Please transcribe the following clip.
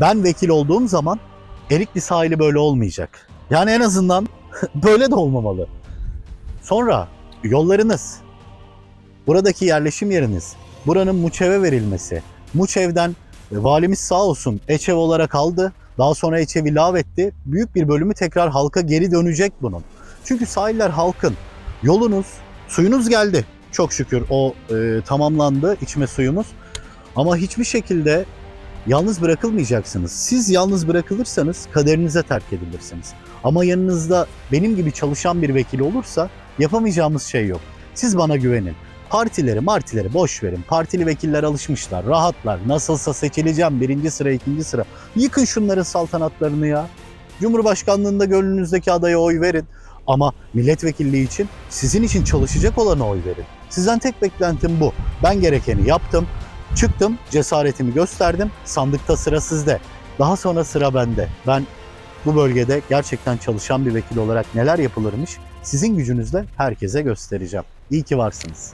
Ben vekil olduğum zaman Erikli sahili böyle olmayacak. Yani en azından böyle de olmamalı. Sonra yollarınız, buradaki yerleşim yeriniz, buranın Muçev'e verilmesi. Muçev'den e, valimiz sağ olsun Eçev olarak aldı. Daha sonra Eçev'i lağvetti. Büyük bir bölümü tekrar halka geri dönecek bunun. Çünkü sahiller halkın. Yolunuz, suyunuz geldi. Çok şükür o e, tamamlandı içme suyumuz. Ama hiçbir şekilde yalnız bırakılmayacaksınız. Siz yalnız bırakılırsanız kaderinize terk edilirsiniz. Ama yanınızda benim gibi çalışan bir vekil olursa yapamayacağımız şey yok. Siz bana güvenin. Partileri martileri boş verin. Partili vekiller alışmışlar, rahatlar. Nasılsa seçileceğim birinci sıra, ikinci sıra. Yıkın şunların saltanatlarını ya. Cumhurbaşkanlığında gönlünüzdeki adaya oy verin. Ama milletvekilliği için sizin için çalışacak olana oy verin. Sizden tek beklentim bu. Ben gerekeni yaptım. Çıktım, cesaretimi gösterdim. Sandıkta sıra sizde. Daha sonra sıra bende. Ben bu bölgede gerçekten çalışan bir vekil olarak neler yapılırmış sizin gücünüzle herkese göstereceğim. İyi ki varsınız.